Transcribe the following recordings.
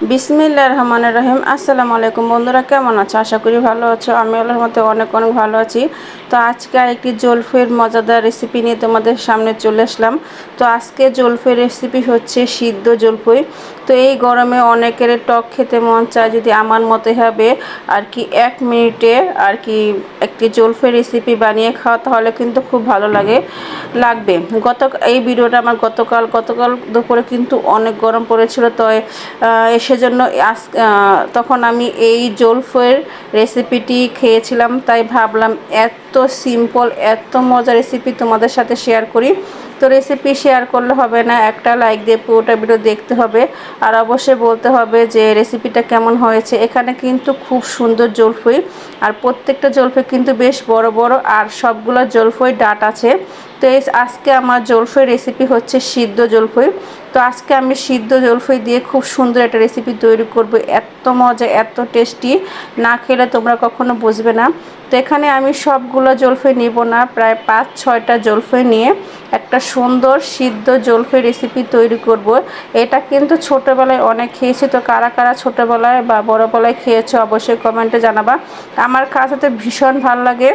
বিসমিল্লা রহমানের রহিম। আসসালামু আলাইকুম বন্ধুরা, কেমন আছো? আশা করি ভালো আছো। আমি আল্লাহর মতে অনেক অনেক ভালো আছি। তো আজকে একটি জলফের মজাদার রেসিপি নিয়ে তোমাদের সামনে চলে আসলাম। তো আজকে জলফের রেসিপি হচ্ছে সিদ্ধ জলফই। তো এই গরমে অনেকের টক খেতে মন চায়, যদি আমার মতে হবে, আর কি এক মিনিটে আর কি একটি জলফের রেসিপি বানিয়ে খাওয়া তাহলে কিন্তু খুব ভালো লাগে, লাগবে। গত এই ভিডিওটা আমার গতকাল গতকাল দুপুরে কিন্তু অনেক গরম পড়েছিল, তো সেজন্য আজ তখন আমি এই জলফের রেসিপিটি খেয়েছিলাম, তাই ভাবলাম এত সিম্পল এত মজা রেসিপি তোমাদের সাথে শেয়ার করি। তো রেসিপি শেয়ার করলে হবে না, একটা লাইক দিয়ে পুরোটা ভিডিও দেখতে হবে। আর অবশ্যই বলতে হবে যে রেসিপিটা কেমন হয়েছে। এখানে কিন্তু খুব সুন্দর জলফই, আর প্রত্যেকটা জলফই কিন্তু বেশ বড় বড়, আর সবগুলো জলফই ডাট আছে। তো এই আজকে আমার জলফই রেসিপি হচ্ছে সিদ্ধ জলফই। তো আজকে আমি সিদ্ধ জলফাই দিয়ে খুব সুন্দর একটা রেসিপি তৈরি করব। এত মজা, এত টেস্টি না খেলে তোমরা কখনো বুঝবে না। তো এখানে আমি সবগুলো জলফাই নিব না, প্রায় পাঁচ, ছয়টা জলফাই নিয়ে একটা সুন্দর সিদ্ধ জলফই রেসিপি তৈরি করব। এটা কিন্তু ছোটোবেলায় অনেক খেয়েছি। তো কারা কারা ছোটোবেলায় বা বড়োবেলায় খেয়েছো অবশ্যই কমেন্টে জানাবা। আমার কাছে তো ভীষণ ভালো লাগে।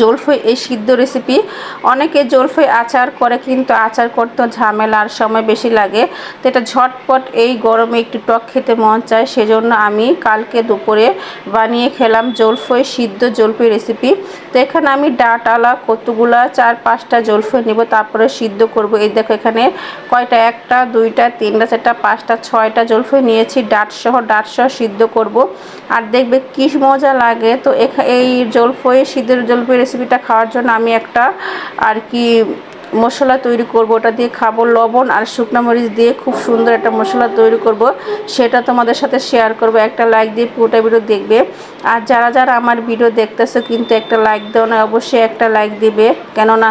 জলফই এই সিদ্ধ রেসিপি অনেকে জলফই আচার করে কিন্তু আচার করতে ঝামেলা আর সময় বেশি লাগে। তো এটা ঝটপট এই গরমে একটু টক খেতে মন চায়, সেজন্য আমি কালকে দুপুরে বানিয়ে খেলাম জলফই, সিদ্ধ জলফই রেসিপি তো এখানে আমি ডাটালা কতগুলা, চার, পাঁচটা জলফই নিব, তারপরে সিদ্ধ করব। এই দেখো এখানে কয়টা? একটা, দুইটা, তিনটা, চারটা, পাঁচটা, ছয়টা জলফই নিয়েছি, ডাটসহ ডাটসহ সিদ্ধ করব। আর দেখবে কী মজা লাগে। তো এই জলফই, সিদ্ধ জলফই রেসিপিটা খাওয়ার জন্য আমি একটা আর কি মশলা তৈরি করব। ওটা দিয়ে খাব লবণ আর শুকনো মরিচ দিয়ে খুব সুন্দর একটা মশলা তৈরি করব। সেটা তোমাদের সাথে শেয়ার করব। একটা লাইক দিয়ে পুরোটা ভিডিও দেখবে। আর যারা যারা আমার ভিডিও দেখতেছো কিন্তু একটা লাইক দেও না, অবশ্যই একটা লাইক দিবে। কেননা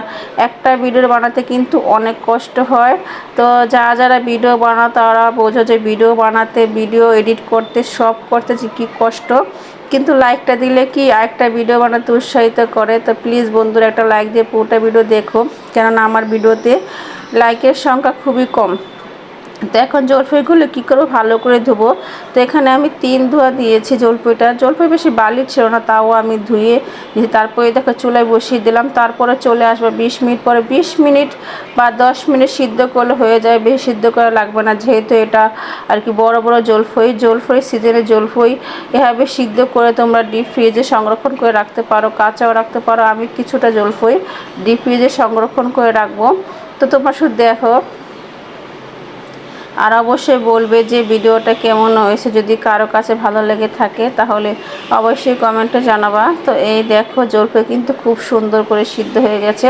একটা ভিডিও বানাতে কিন্তু অনেক কষ্ট হয়। তো যারা যারা ভিডিও বানাও, তারা বোঝো যে ভিডিও বানাতে ভিডিও এডিট করতে, সব করতে যে কী কষ্ট। কিন্তু লাইকটা দিলে কি আরেকটা ভিডিও বানাতে উৎসাহিত করে? তো প্লিজ বন্ধুরা, একটা লাইক দিয়ে পুরোটা ভিডিও দেখো। কেননা আমার ভিডিওতে লাইকের সংখ্যা খুবই কম। তো এখন জলপাইগুলো কী করব? ভালো করে ধুবো। তো এখানে আমি তিন ধোয়া দিয়েছি জলপাইটা। জলপাই বেশি বালির ছিল না, তাও আমি ধুয়ে নিয়েছি। তারপরে দেখো চুলায় বসিয়ে দিলাম। তারপরে চলে আসব বিশ মিনিট পরে। বিশ মিনিট বা দশ মিনিট সিদ্ধ করলে হয়ে যায়, বেশি সিদ্ধ করা লাগবে না। যেহেতু এটা আর কি বড় বড় জলফই জলফই সিজনে জলফই এভাবে সিদ্ধ করে তোমরা ডিপ ফ্রিজে সংরক্ষণ করে রাখতে পারো, কাঁচাও রাখতে পারো। আমি কিছুটা জলফই ডিপ ফ্রিজে সংরক্ষণ করে রাখব। তো তোমরা শুধু দেখো আর অবশ্যই বলবে যে ভিডিওটা কেমন হয়েছে। যদি কারও কাছে ভালো লেগে থাকে, তাহলে অবশ্যই কমেন্টে জানাবা। তো এই দেখো জলপে কিন্তু খুব সুন্দর করে সিদ্ধ হয়ে গেছে।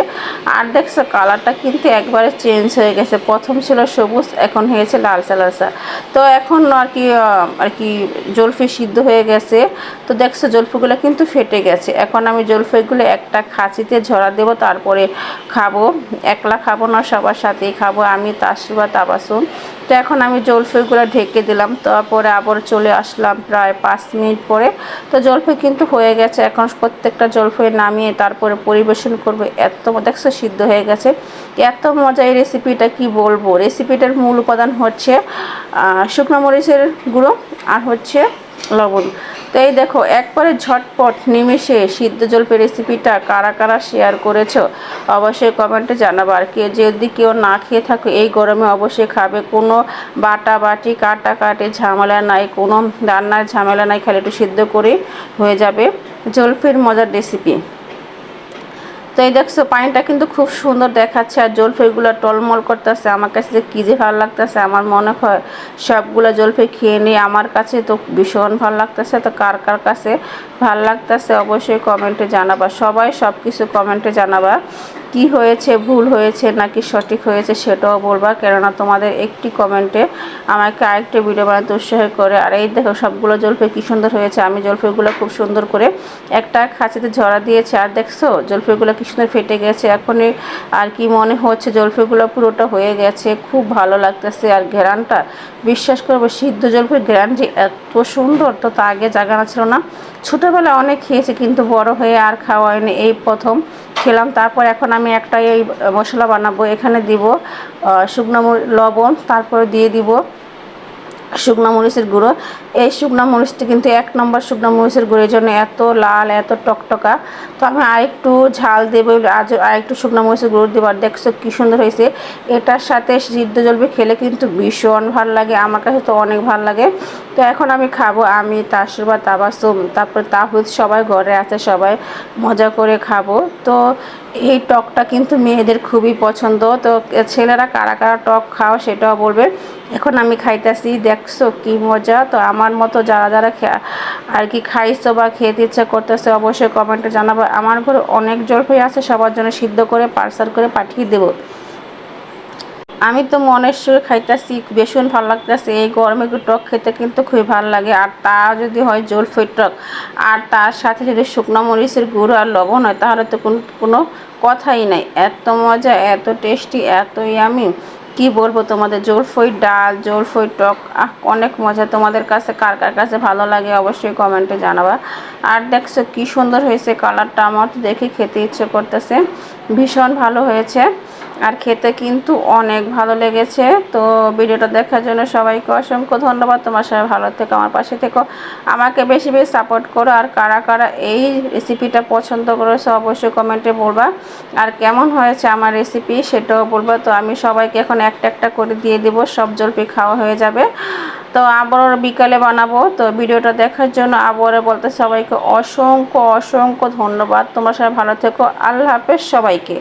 আর দেখছ, কালারটা কিন্তু একবারে চেঞ্জ হয়ে গেছে। প্রথম ছিল সবুজ, এখন হয়েছে লালসা লালসা। তো এখন আর কি আর কি জলফি সিদ্ধ হয়ে গেছে। তো দেখছ, জলফিগুলো কিন্তু ফেটে গেছে। এখন আমি জলফিগুলো একটা খাঁচিতে ঝরা দেব, তারপরে খাব। একলা খাব না, সবার সাথেই খাব। আমি তাসিবা তাবাসুম। তো এখন আমি জলফাইগুলো ঢেকে দিলাম, তারপরে আবার চলে আসলাম প্রায় পাঁচ মিনিট পরে। তো জলফাই কিন্তু হয়ে গেছে, এখন প্রত্যেকটা জলফাই নামিয়ে তারপরে পরিবেশন করবে। এত দেখছ সিদ্ধ হয়ে গেছে। এত মজা এই রেসিপিটা কি বলব? রেসিপিটার মূল উপাদান হচ্ছে শুকনো মরিচের গুঁড়ো আর হচ্ছে লবণ। তো এই দেখো, একবারে ঝটপট নিমেষে সিদ্ধ জলপের রেসিপিটা কারা কারা শেয়ার করেছ, অবশ্যই কমেন্টে জানাবার কে যদি কেউ না খেয়ে থাকো, এই গরমে অবশ্যই খাবে। কোনো বাটা বাটি, কাটা কাটে ঝামেলা নাই, কোনো রান্নার ঝামেলা নাই, খালি একটু সিদ্ধ করে হয়ে যাবে জলফির মজার রেসিপি তো এই দেখছ, পানিটা কিন্তু খুব সুন্দর দেখাচ্ছে আর জলফাইগুলো টলমল করতেছে। আমার কাছে যে কী যে ভালো লাগতেছে, আমার মনে হয় সবগুলো জলফাই খেয়ে নিই আমার কাছে তো ভীষণ ভালো লাগতেছে। তো কার কার কাছে ভালো লাগতেছে অবশ্যই কমেন্টে জানাবা। সবাই সব কিছু কমেন্টে জানাবা। কি হয়েছে, ভুল হয়েছে, নাকি সঠিক হয়েছে সেটাও বলবা। কেননা তোমাদের একটি কমেন্টে আমাকে আরেকটা ভিডিও বানাতে উৎসাহ করে, আর, এই দেখো, সবগুলো জলফাই কী সুন্দর হয়েছে। আমি জলফাইগুলো খুব সুন্দর করে একটা খাঁচিতে ঝরা দিয়েছে, আর দেখছ, জলফাইগুলো কী সুন্দর ফেটে গেছে। এখনই আর কি মনে হচ্ছে, জলফাইগুলো পুরোটা হয়ে গেছে। খুব ভালো লাগতেছে। আর ঘেরানটা বিশ্বাস করব, সিদ্ধ জলফাই ঘেরান যে এত সুন্দর, তো তা আগে জাগানো ছিল না। ছোটোবেলায় অনেক খেয়েছে, কিন্তু বড় হয়ে আর খাওয়া হয়নি। এই প্রথম খেলাম। তারপর এখন আমি একটা এই মশলা বানাবো। এখানে দিব শুকনো লবণ, তারপরে দিয়ে দিব। শুকনো মরিচের গুঁড়ো। এই শুকনো মরিচটি কিন্তু এক নম্বর শুকনো মরিচের গুঁড়োর জন্য এত লাল, এত টকটকা। তো আমি আরেকটু ঝাল দেবো, আজ আরেকটু শুকনো মরিচের গুঁড়ো দেবো। আর দেখছ কী সুন্দর হয়েছে। এটার সাথে সিদ্ধ জলবি খেলে কিন্তু ভীষণ ভালো লাগে, আমার কাছে তো অনেক ভালো লাগে। তো এখন আমি খাব, আমি তাসুবা তাবাসুম, তারপরে তাহুদ সবাই, ঘরে আছে সবাই, মজা করে খাব। তো এই টকটা কিন্তু মেয়েদের খুবই পছন্দ। তো ছেলেরা কারা কারা টক খাও সেটাও বলবে। এখন আমি খাইতেছি, দেখছ কি মজা? তো আমার মতো যারা যারা আর কি খাইছো বা খেতে ইচ্ছা করতেছে অবশ্যই কমেন্টে জানাব। আমার ঘরে অনেক জলপাই আছে, সবার জন্য সিদ্ধ করে পার্সাল করে পাঠিয়ে দেবো। আমি তো মনের সুরে খাইতেছি, ভীষণ ভালো লাগতেছে। এই গরমে টক খেতে কিন্তু খুবই ভালো লাগে। আর তা যদি হয় জলফই টক। আর তার সাথে যদি শুকনো মরিচের গুঁড়ো আর লবণ হয়, তাহলে তো কোনো কোনো কথাই নাই। এত মজা, এত টেস্টি, এত আমি কি বলব তোমাদের? জলফই ডাল জলফই টক অনেক মজা। তোমাদের কাছে কার কার কাছে ভালো লাগে অবশ্যই কমেন্টে জানাবা। আর দেখছ কি সুন্দর হয়েছে কালারটা। আমার দেখে খেতে ইচ্ছে করতেছে। ভীষণ ভালো হয়েছে। আর খেতে কিন্তু অনেক ভালো লেগেছে। তো ভিডিওটা দেখার জন্য সবাইকে অসংখ্য ধন্যবাদ। তোমার সবাই ভালো থেকো, আমার পাশে থেকো। আমাকে বেশি বেশি সাপোর্ট করো আর কারা কারা এই রেসিপিটা পছন্দ করেছ অবশ্যই কমেন্টে বলবা। আর কেমন হয়েছে আমার রেসিপি সেটাও বলবা। তো আমি সবাইকে এখন একটা একটা করে দিয়ে দেবো, সব জলপি খাওয়া হয়ে যাবে। তো আবারও বিকালে বানাবো। তো ভিডিওটা দেখার জন্য আবারও বলতে সবাইকে অসংখ্য অসংখ্য ধন্যবাদ। তোমার সবাই ভালো থেকো। আল্লাহ হাফেজ সবাইকে।